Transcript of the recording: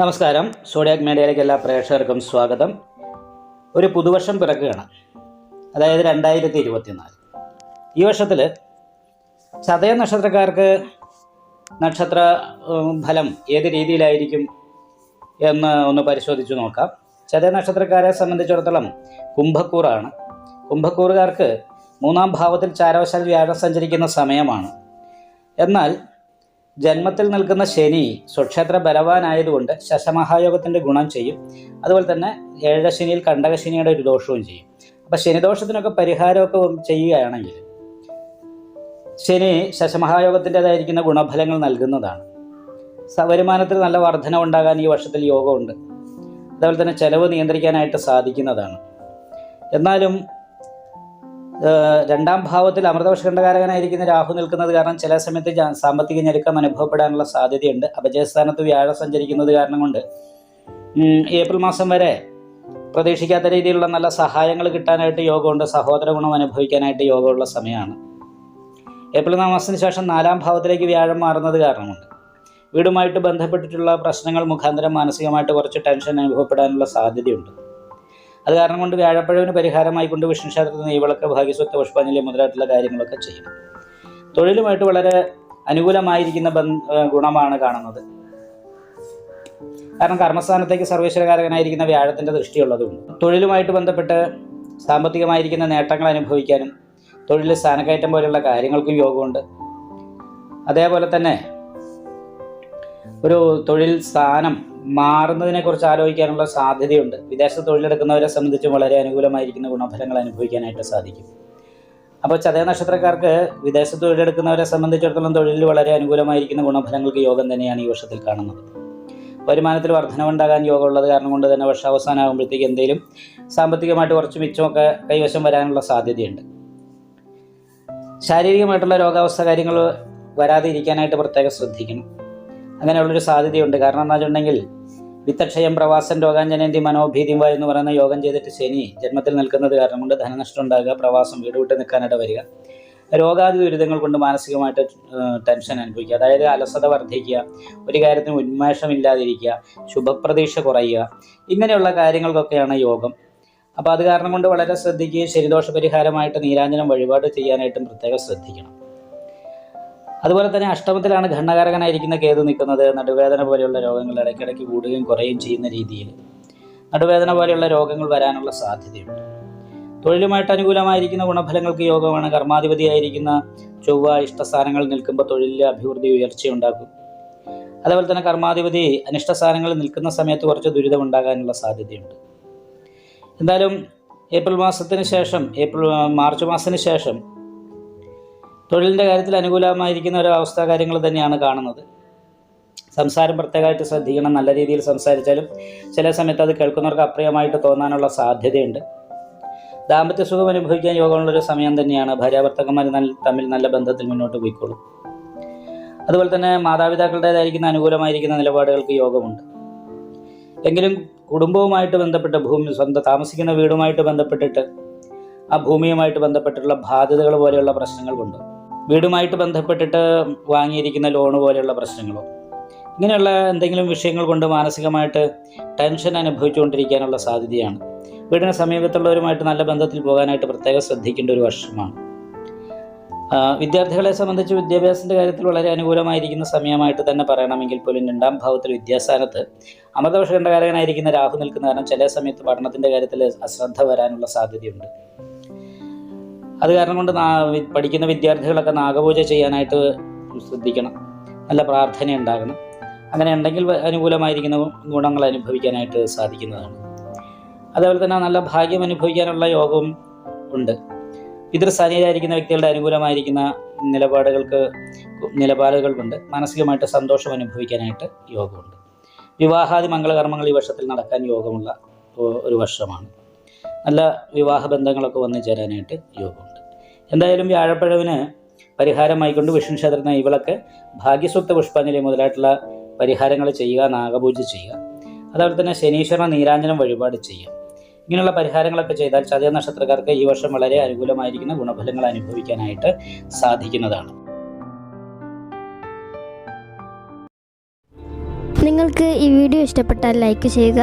നമസ്കാരം. സോഡിയാക് മീഡിയയിലേക്ക് എല്ലാ പ്രേക്ഷകർക്കും സ്വാഗതം. ഒരു പുതുവർഷം പിറക്കുകയാണ്. അതായത് രണ്ടായിരത്തി ഇരുപത്തിനാല് ഈ വർഷത്തിൽ ചതയ നക്ഷത്രക്കാർക്ക് നക്ഷത്ര ഫലം ഏത് രീതിയിലായിരിക്കും എന്ന് ഒന്ന് പരിശോധിച്ച് നോക്കാം. ചതയ നക്ഷത്രക്കാരെ സംബന്ധിച്ചിടത്തോളം കുംഭക്കൂറാണ്. കുംഭക്കൂറുകാർക്ക് മൂന്നാം ഭാവത്തിൽ ചാരവശാൽ വ്യാഴം സഞ്ചരിക്കുന്ന സമയമാണ്. എന്നാൽ ജന്മത്തിൽ നിൽക്കുന്ന ശനി സ്വക്ഷേത്ര ബലവാനായതുകൊണ്ട് ശശമഹായോഗത്തിന്റെ ഗുണം ചെയ്യും. അതുപോലെ തന്നെ ഏഴശനിയിൽ കണ്ടകശനിയുടെ ഒരു ദോഷവും ചെയ്യും. അപ്പം ശനിദോഷത്തിനൊക്കെ പരിഹാരമൊക്കെ ചെയ്യുകയാണെങ്കിൽ ശനി ശശമഹായോഗത്തിന്റെതായിരിക്കുന്ന ഗുണഫലങ്ങൾ നൽകുന്നതാണ്. വരുമാനത്തിൽ നല്ല വർധന ഉണ്ടാകാൻ ഈ വർഷത്തിൽ യോഗമുണ്ട്. അതുപോലെ തന്നെ ചെലവ് നിയന്ത്രിക്കാനായിട്ട് സാധിക്കുന്നതാണ്. എന്നാലും രണ്ടാം ഭാവത്തിൽ അമൃതവർഷകണ്ഠകാരകനായിരിക്കുന്ന രാഹു നിൽക്കുന്നത് കാരണം ചില സമയത്ത് സാമ്പത്തിക ഞെരുക്കം അനുഭവപ്പെടാനുള്ള സാധ്യതയുണ്ട്. അപജയസ്ഥാനത്ത് വ്യാഴം സഞ്ചരിക്കുന്നത് കാരണം കൊണ്ട് ഏപ്രിൽ മാസം വരെ പ്രതീക്ഷിക്കാത്ത രീതിയിലുള്ള നല്ല സഹായങ്ങൾ കിട്ടാനായിട്ട് യോഗമുണ്ട്. സഹോദര ഗുണം അനുഭവിക്കാനായിട്ട് യോഗമുള്ള സമയമാണ്. ഏപ്രിൽ മാസത്തിന് ശേഷം നാലാം ഭാവത്തിലേക്ക് വ്യാഴം മാറുന്നത് കാരണമുണ്ട്. വീടുമായിട്ട് ബന്ധപ്പെട്ടിട്ടുള്ള പ്രശ്നങ്ങൾ മുഖാന്തരം മാനസികമായിട്ട് കുറച്ച് ടെൻഷൻ അനുഭവപ്പെടാനുള്ള സാധ്യതയുണ്ട്. അത് കാരണം കൊണ്ട് വ്യാഴപ്പഴവിന് പരിഹാരമായി കൊണ്ട് വിഷ്ണു ക്ഷേത്രത്തിൽ നെയ്വിളക്ക് ഭാഗ്യസ്വത്ത് പുഷ്പാഞ്ജലി മുതലായിട്ടുള്ള കാര്യങ്ങളൊക്കെ ചെയ്യും. തൊഴിലുമായിട്ട് വളരെ അനുകൂലമായിരിക്കുന്ന ഗുണമാണ് കാണുന്നത്. കാരണം കർമ്മസ്ഥാനത്തേക്ക് സർവേശ്വരകാരകനായിരിക്കുന്ന വ്യാഴത്തിന്റെ ദൃഷ്ടിയുള്ളതുകൊണ്ട് തൊഴിലുമായിട്ട് ബന്ധപ്പെട്ട് സാമ്പത്തികമായിരിക്കുന്ന നേട്ടങ്ങൾ അനുഭവിക്കാനും തൊഴിൽ സ്ഥാനക്കയറ്റം പോലെയുള്ള കാര്യങ്ങൾക്കും യോഗമുണ്ട്. അതേപോലെ തന്നെ ഒരു തൊഴിൽ സ്ഥാനം മാറുന്നതിനെ മാറുന്നതിനെക്കുറിച്ച് ആലോചിക്കാനുള്ള സാധ്യതയുണ്ട്. വിദേശ തൊഴിലെടുക്കുന്നവരെ സംബന്ധിച്ച് വളരെ അനുകൂലമായിരിക്കുന്ന ഗുണഫലങ്ങൾ അനുഭവിക്കാനായിട്ട് സാധിക്കും. അപ്പോൾ ചതയ നക്ഷത്രക്കാർക്ക് വിദേശ തൊഴിലെടുക്കുന്നവരെ സംബന്ധിച്ചിടത്തോളം തൊഴിലിൽ വളരെ അനുകൂലമായിരിക്കുന്ന ഗുണഫലങ്ങൾക്ക് യോഗം തന്നെയാണ് ഈ വർഷത്തിൽ കാണുന്നത്. വരുമാനത്തിൽ വർധനവുണ്ടാകാൻ യോഗമുള്ളത് കാരണം കൊണ്ട് തന്നെ വർഷാവസാനമാകുമ്പോഴത്തേക്ക് എന്തെങ്കിലും സാമ്പത്തികമായിട്ട് കുറച്ച് മിച്ചമൊക്കെ കൈവശം വരാനുള്ള സാധ്യതയുണ്ട്. ശാരീരികമായിട്ടുള്ള രോഗാവസ്ഥ കാര്യങ്ങൾ വരാതെ ഇരിക്കാനായിട്ട് പ്രത്യേകം ശ്രദ്ധിക്കണം. അങ്ങനെയുള്ളൊരു സാധ്യതയുണ്ട്. കാരണം എന്താ വെച്ചിട്ടുണ്ടെങ്കിൽ വിത്തക്ഷയം പ്രവാസം രോഗാഞ്ജനേന്തി മനോഭീതിയും എന്ന് പറയുന്ന യോഗം ചെയ്തിട്ട് ശനി ജന്മത്തിൽ നിൽക്കുന്നത് കാരണം കൊണ്ട് ധനനഷ്ടം ഉണ്ടാകുക പ്രവാസം വീട് വിട്ട് നിൽക്കാനിട വരിക. രോഗാദി ദുരിതങ്ങൾ കൊണ്ട് മാനസികമായിട്ട് ടെൻഷൻ അനുഭവിക്കുക. അതായത് അലസത വർദ്ധിക്കുക ഒരു കാര്യത്തിന് ഉന്മേഷമില്ലാതിരിക്കുക ശുഭപ്രതീക്ഷ കുറയുക ഇങ്ങനെയുള്ള കാര്യങ്ങൾക്കൊക്കെയാണ് യോഗം. അപ്പോൾ അത് കാരണം കൊണ്ട് വളരെ ശ്രദ്ധിക്കുകയും ശരിദോഷ പരിഹാരമായിട്ട് നീരാഞ്ജനം വഴിപാട് ചെയ്യാനായിട്ടും പ്രത്യേകം ശ്രദ്ധിക്കണം. അതുപോലെ തന്നെ അഷ്ടമത്തിലാണ് ഘണ്ണകാരകനായിരിക്കുന്ന കേതു നിൽക്കുന്നത്. നടുവേദന പോലെയുള്ള രോഗങ്ങൾ ഇടയ്ക്കിടയ്ക്ക് കൂടുകയും കുറയുകയും ചെയ്യുന്ന രീതിയിൽ നടുവേദന പോലെയുള്ള രോഗങ്ങൾ വരാനുള്ള സാധ്യതയുണ്ട്. തൊഴിലുമായിട്ട് അനുകൂലമായിരിക്കുന്ന ഗുണഫലങ്ങൾക്ക് യോഗമാണ്. കർമാധിപതിയായിരിക്കുന്ന ചൊവ്വ ഇഷ്ടസ്ഥാനങ്ങളിൽ നിൽക്കുമ്പോൾ തൊഴിലിലെ അഭിവൃദ്ധി ഉയർച്ചയുണ്ടാക്കും അതേപോലെ തന്നെ കർമാധിപതി അനിഷ്ടസ്ഥാനങ്ങളിൽ നിൽക്കുന്ന സമയത്ത് കുറച്ച് ദുരിതം ഉണ്ടാകാനുള്ള സാധ്യതയുണ്ട്. എന്തായാലും ഏപ്രിൽ മാസത്തിന് ശേഷം ഏപ്രിൽ മാർച്ച് മാസത്തിന് ശേഷം തൊഴിലിന്റെ കാര്യത്തിൽ അനുകൂലമായിരിക്കുന്ന ഒരു അവസ്ഥ കാര്യങ്ങൾ തന്നെയാണ് കാണുന്നത്. സംസാരം പ്രത്യേകമായിട്ട് ശ്രദ്ധിക്കണം. നല്ല രീതിയിൽ സംസാരിച്ചാലും ചില സമയത്ത് അത് കേൾക്കുന്നവർക്ക് അപ്രിയമായിട്ട് തോന്നാനുള്ള സാധ്യതയുണ്ട്. ദാമ്പത്യ സുഖം അനുഭവിക്കാൻ യോഗമുള്ളൊരു സമയം തന്നെയാണ്. ഭാര്യാഭർത്തക്കന്മാർ തമ്മിൽ നല്ല ബന്ധത്തിൽ മുന്നോട്ട് പോയിക്കോളും. അതുപോലെ തന്നെ മാതാപിതാക്കളുടേതായിരിക്കുന്ന അനുകൂലമായിരിക്കുന്ന നിലപാടുകൾക്ക് യോഗമുണ്ട്. എങ്കിലും കുടുംബവുമായിട്ട് ബന്ധപ്പെട്ട് ഭൂമി സ്വന്തം താമസിക്കുന്ന വീടുമായിട്ട് ബന്ധപ്പെട്ടിട്ട് ആ ഭൂമിയുമായിട്ട് ബന്ധപ്പെട്ടിട്ടുള്ള ബാധ്യതകൾ പോലെയുള്ള പ്രശ്നങ്ങൾ കൊണ്ട് വീടുമായിട്ട് ബന്ധപ്പെട്ടിട്ട് വാങ്ങിയിരിക്കുന്ന ലോണ് പോലെയുള്ള പ്രശ്നങ്ങളോ? ഇങ്ങനെയുള്ള എന്തെങ്കിലും വിഷയങ്ങൾ കൊണ്ട് മാനസികമായിട്ട് ടെൻഷൻ അനുഭവിച്ചുകൊണ്ടിരിക്കാനുള്ള സാധ്യതയാണ്. വീടിന് സമീപത്തുള്ളവരുമായിട്ട് നല്ല ബന്ധത്തിൽ പോകാനായിട്ട് പ്രത്യേകം ശ്രദ്ധിക്കേണ്ട ഒരു വർഷമാണ് വിദ്യാർത്ഥികളെ സംബന്ധിച്ച് വിദ്യാഭ്യാസത്തിന്റെ കാര്യത്തിൽ വളരെ അനുകൂലമായിരിക്കുന്ന സമയമായിട്ട് തന്നെ പറയണമെങ്കിൽ പോലും രണ്ടാം ഭാവത്തിൽ വിദ്യാസ്ഥാനത്ത് അമൃതവർഷ കണ്ടകാരകനായിരിക്കുന്ന രാഹു നിൽക്കുന്ന കാരണം ചില സമയത്ത് പഠനത്തിന്റെ കാര്യത്തിൽ അശ്രദ്ധ വരാനുള്ള സാധ്യതയുണ്ട്. അത് കാരണം കൊണ്ട് പഠിക്കുന്ന വിദ്യാർത്ഥികളൊക്കെ നാഗപൂജ ചെയ്യാനായിട്ട് ശ്രദ്ധിക്കണം. നല്ല പ്രാർത്ഥന ഉണ്ടാകണം. അങ്ങനെ ഉണ്ടെങ്കിൽ അനുകൂലമായിരിക്കുന്ന ഗുണങ്ങൾ അനുഭവിക്കാനായിട്ട് സാധിക്കുന്നതാണ്. അതേപോലെ തന്നെ നല്ല ഭാഗ്യം അനുഭവിക്കാനുള്ള യോഗവും ഉണ്ട്. പിതൃസ്ഥാനീയരായിരിക്കുന്ന വ്യക്തികളുടെ അനുകൂലമായിരിക്കുന്ന നിലപാടുകൾക്ക് നിലപാടുകളുണ്ട്. മാനസികമായിട്ട് സന്തോഷം അനുഭവിക്കാനായിട്ട് യോഗമുണ്ട്. വിവാഹാദി മംഗളകർമ്മങ്ങൾ ഈ വർഷത്തിൽ നടക്കാൻ യോഗമുള്ള ഒരു വർഷമാണ്. നല്ല വിവാഹ ബന്ധങ്ങളൊക്കെ വന്നു ചേരാനായിട്ട് യോഗമുണ്ട്. എന്തായാലും വ്യാഴപ്പഴവിന് പരിഹാരമായിക്കൊണ്ട് വിഷ്ണു ക്ഷേത്ര നൈവിളക്ക് ഭാഗ്യസൂക്ത പുഷ്പാഞ്ജലി മുതലായിട്ടുള്ള പരിഹാരങ്ങൾ ചെയ്യുക നാഗപൂജ ചെയ്യുക. അതുപോലെ തന്നെ ശനീശ്വര നീരാഞ്ജനം വഴിപാട് ചെയ്യുക. ഇങ്ങനെയുള്ള പരിഹാരങ്ങളൊക്കെ ചെയ്താൽ ചതയ നക്ഷത്രക്കാർക്ക് ഈ വർഷം വളരെ അനുകൂലമായിരിക്കുന്ന ഗുണഫലങ്ങൾ അനുഭവിക്കാനായിട്ട് സാധിക്കുന്നതാണ്. നിങ്ങൾക്ക് ഈ വീഡിയോ ഇഷ്ടപ്പെട്ടാൽ ലൈക്ക് ചെയ്യുക